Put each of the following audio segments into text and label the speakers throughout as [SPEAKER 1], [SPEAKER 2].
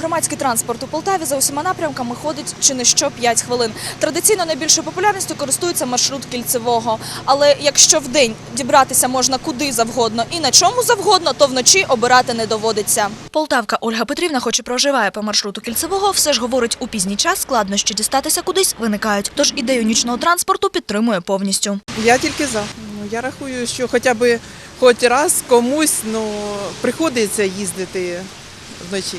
[SPEAKER 1] Громадський транспорт у Полтаві за усіма напрямками ходить чи не що 5 хвилин. Традиційно найбільшою популярністю користується маршрут кільцевого. Але якщо вдень дібратися можна куди завгодно і на чому завгодно, то вночі обирати не доводиться. Полтавка Ольга Петрівна, хоч і проживає по маршруту кільцевого, все ж говорить, у пізній час складнощі дістатися кудись виникають. Тож ідею нічного транспорту підтримує повністю.
[SPEAKER 2] Я тільки за. Ну, я рахую, що хоча б хоч раз комусь ну, приходиться їздити вночі.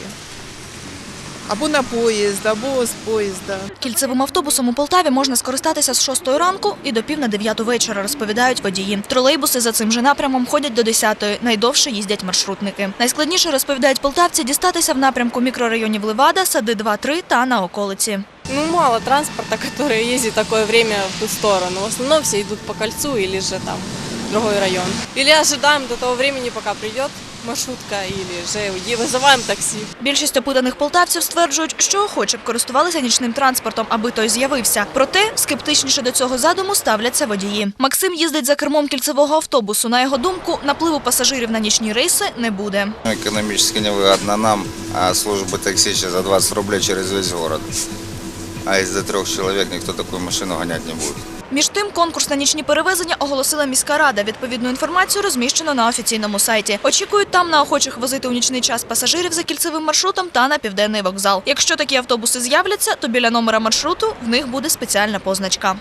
[SPEAKER 2] Або на поїзд, або з поїзда.
[SPEAKER 1] Кільцевим автобусом у Полтаві можна скористатися з 6 ранку і до пів на 9 вечора, розповідають водії. Тролейбуси за цим же напрямом ходять до 10 найдовше їздять маршрутники. Найскладніше, розповідають полтавці, дістатися в напрямку мікрорайонів Левада, Сади 2-3 та на околиці.
[SPEAKER 3] Ну, мало транспорта, который ездит такое время в ту сторону. В основном все идут по кольцу или же там другой район. Или ожидаем до того времени, пока придет маршрутка, или же е- вызываем такси.
[SPEAKER 1] Більшість опитаних полтавців стверджують, що охоче б користувалися нічним транспортом, аби той з'явився. Проте скептичніше до цього задуму ставляться водії. Максим їздить за кермом кільцевого автобусу. На його думку, напливу пасажирів на нічні рейси не буде.
[SPEAKER 4] Экономически невыгодно нам, а службы такси сейчас за 20 рублей через весь город. А из-за трех человек никто такую машину гонять не будет.
[SPEAKER 1] Між тим, конкурс на нічні перевезення оголосила міська рада. Відповідну інформацію розміщено на офіційному сайті. Очікують там на охочих возити у нічний час пасажирів за кільцевим маршрутом та на південний вокзал. Якщо такі автобуси з'являться, то біля номера маршруту в них буде спеціальна позначка.